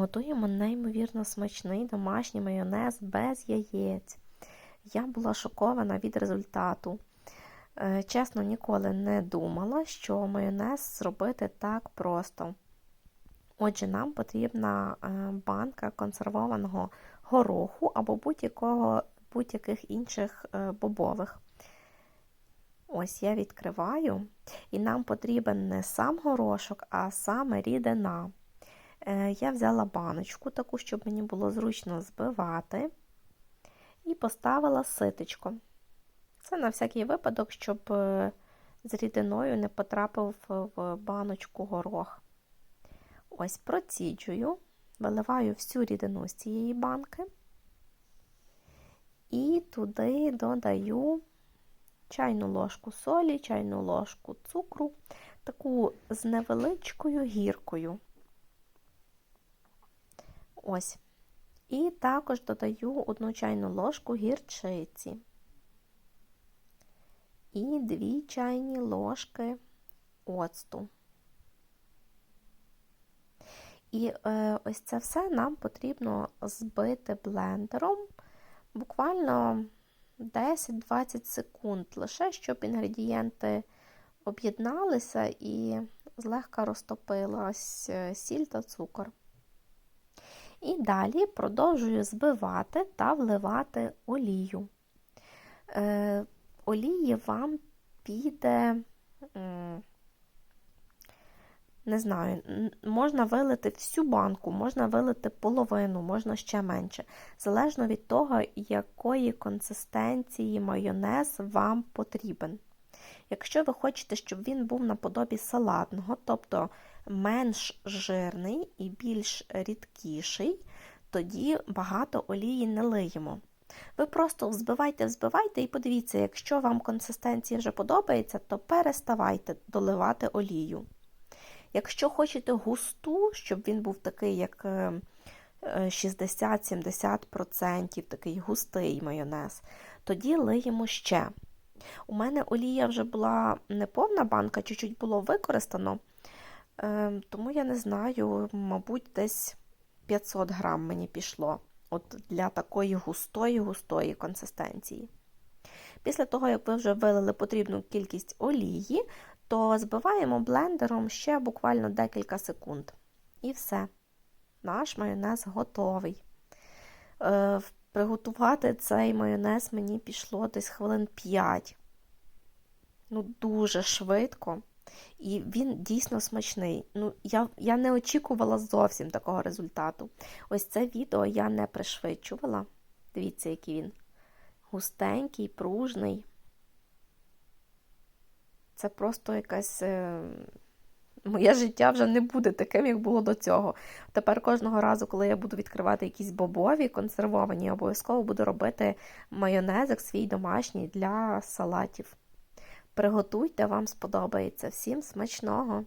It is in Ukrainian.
Готуємо неймовірно смачний домашній майонез без яєць. Я була шокована від результату. Е, Чесно, ніколи не думала, що майонез зробити так просто. Отже, нам потрібна е, банка консервованого гороху або будь-якого, будь-яких інших е, бобових. Ось я відкриваю, і нам потрібен не сам горошок, а саме рідина. Е, Я взяла баночку, таку, щоб мені було зручно збивати, і поставила ситечко. Це на всякий випадок, щоб е, з рідиною не потрапив в баночку горох. Ось проціджую, виливаю всю рідину з цієї банки і туди додаю чайну ложку солі, чайну ложку цукру, таку з невеличкою гіркою. Ось. І також додаю одну чайну ложку гірчиці. І дві чайні ложки оцту. І е, ось це все нам потрібно збити блендером буквально 10-20 секунд, лише щоб інгредієнти об'єдналися і злегка розтопилась сіль та цукор. І далі продовжую збивати та вливати олію. Е, олії вам піде, не знаю, можна вилити всю банку, можна вилити половину, можна ще менше. Залежно від того, якої консистенції майонез вам потрібен. Якщо ви хочете, щоб він був наподобі салатного, тобто менш жирний і більш рідкіший, тоді багато олії не лиємо. Ви просто взбивайте, взбивайте і подивіться, якщо вам консистенція вже подобається, то переставайте доливати олію. Якщо хочете густу, щоб він був такий, як 60-70%, такий густий майонез, тоді лиємо ще. У мене олія вже була не повна банка, чуть-чуть було використано, тому я не знаю, мабуть, десь 500 грам мені пішло от для такої густої-густої консистенції. Після того, як ви вже вилили потрібну кількість олії, то збиваємо блендером ще буквально декілька секунд. І все. Наш майонез готовий. Е, Приготувати цей майонез мені пішло десь хвилин 5. Ну, дуже швидко. І він дійсно смачний. Ну, Я я не очікувала зовсім такого результату. Ось це відео я не пришвидшувала. Дивіться, який він густенький, пружний. Це просто якась. Моє життя вже не буде таким, як було до цього. Тепер кожного разу, коли я буду відкривати якісь бобові консервовані, обов'язково буду робити майонезик свій домашній для салатів. Приготуйте, вам сподобається. Всім смачного!